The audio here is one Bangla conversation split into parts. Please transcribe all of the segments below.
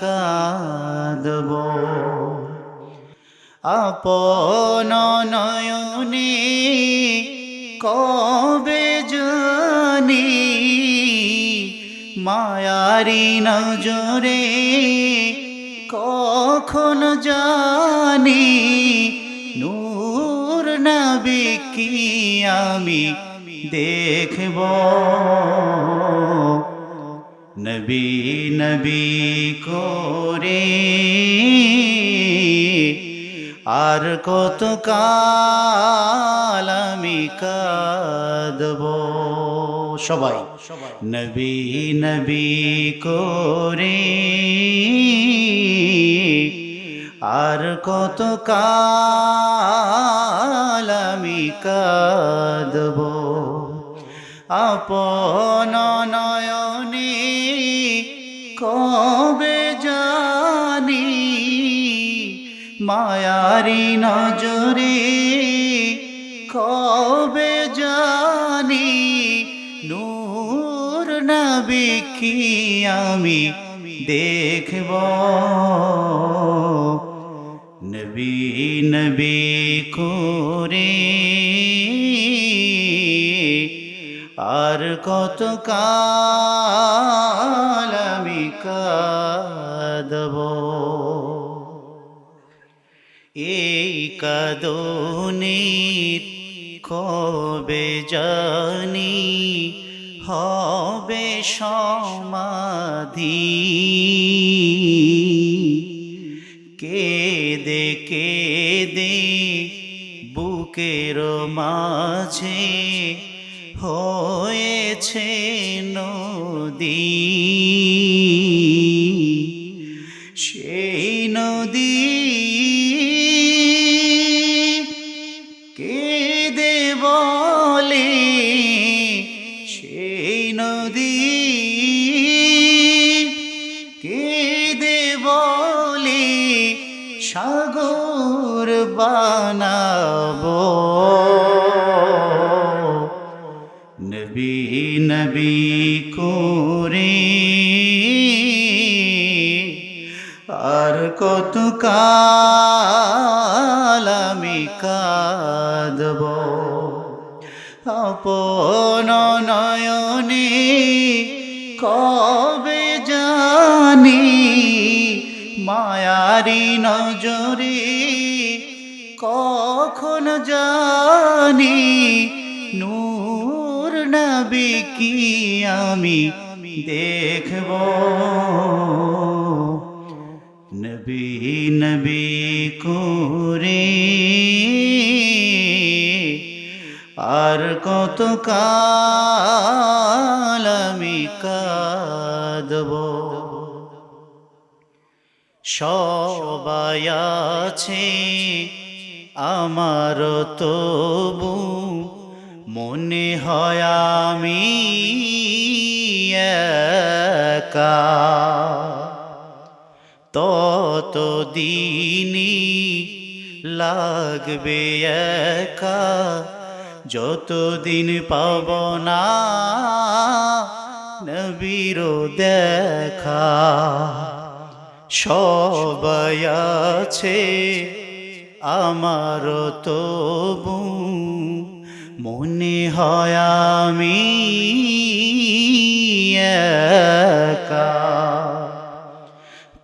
কাঁদব। আপন নয়নে কবে জানি মায়ারি নজরে কখন জানি নূর নবী কি আমি দেখব? নবী নবী করে। আর কত কাল আমি কাঁদব? সবাই। নবী নবী করে। আর কত কাল আমি কাঁদব? আপন মায়ারি নজরে কবে জানি নূর নবী কি আমি দেখব? নবী নবী করে আর কত কাল আমি কাঁদব? এই কাদনের কবে জানি হবে সমাধি। কেদে কেদে বুকের মাঝে হয়েছে নদী। সেই নদী সাগর বানাবো। নবী নবী করে আর কত কাল আমি কাঁদব। আপন নয়নে কবে জানি মায়ারি নজরে কখন জানি নূর নবী কি আমি দেখব? নবী নবী করে আর কত কাল আমি কাঁদব? সবাই আছে আমার তবু মনে হয় আমি একা। তত দিনই লাগবে একা, যতদিন পাব না নবীর দেখা। সবাই আছে আমার তবু মনে হয় আমি একা।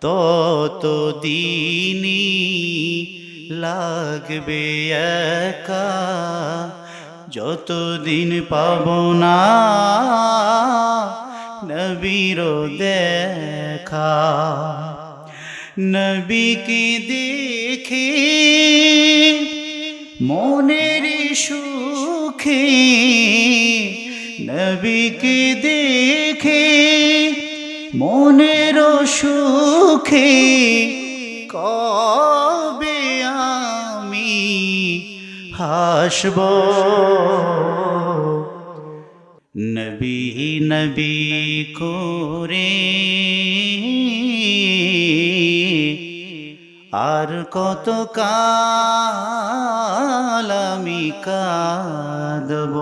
তত দিনই লাগবে একা, যতদিন পাব না নবীর দেখা। নবীকে দেখে মনের সুখে নবীকে দেখে মনের সুখে কবে আমি হাসব? নবী নবী করে আর কত কাল আমি কাঁদব?